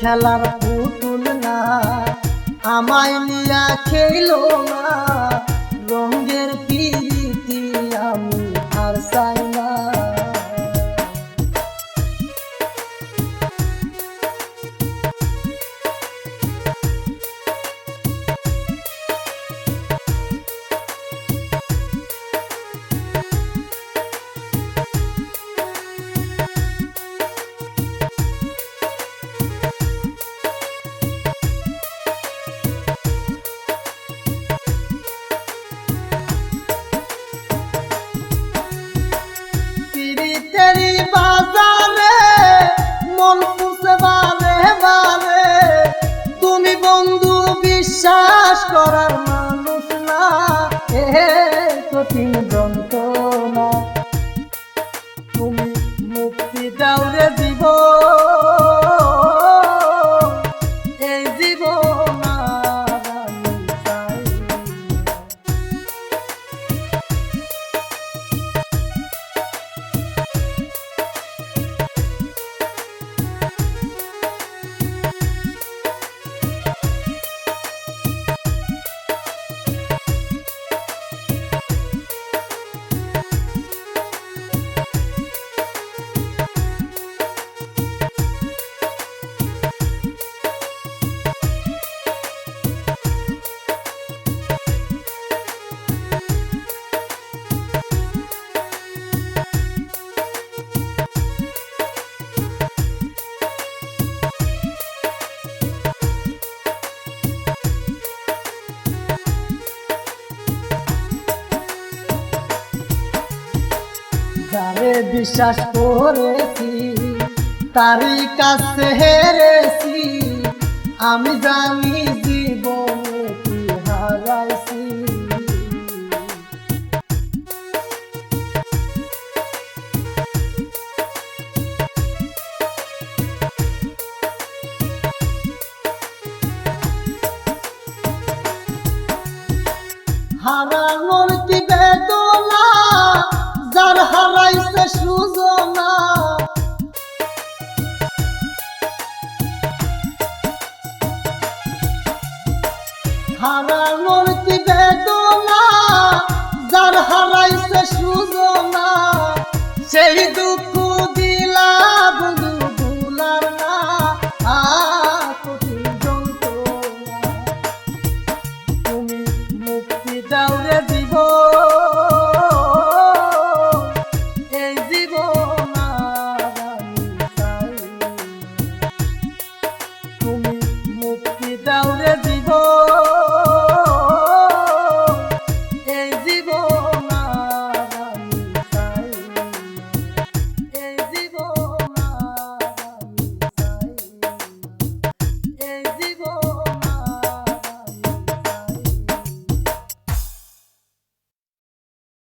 খেলার পুতুল না আমায় নিয়া খেলো না। বিশ্বাস করার যারে বিশ্বাস করেছি তারই কাছে হেরেছি। আমি জানি হারানোর হারানোর বেদনা যার হারাইছে সুজনা সেই দুঃখ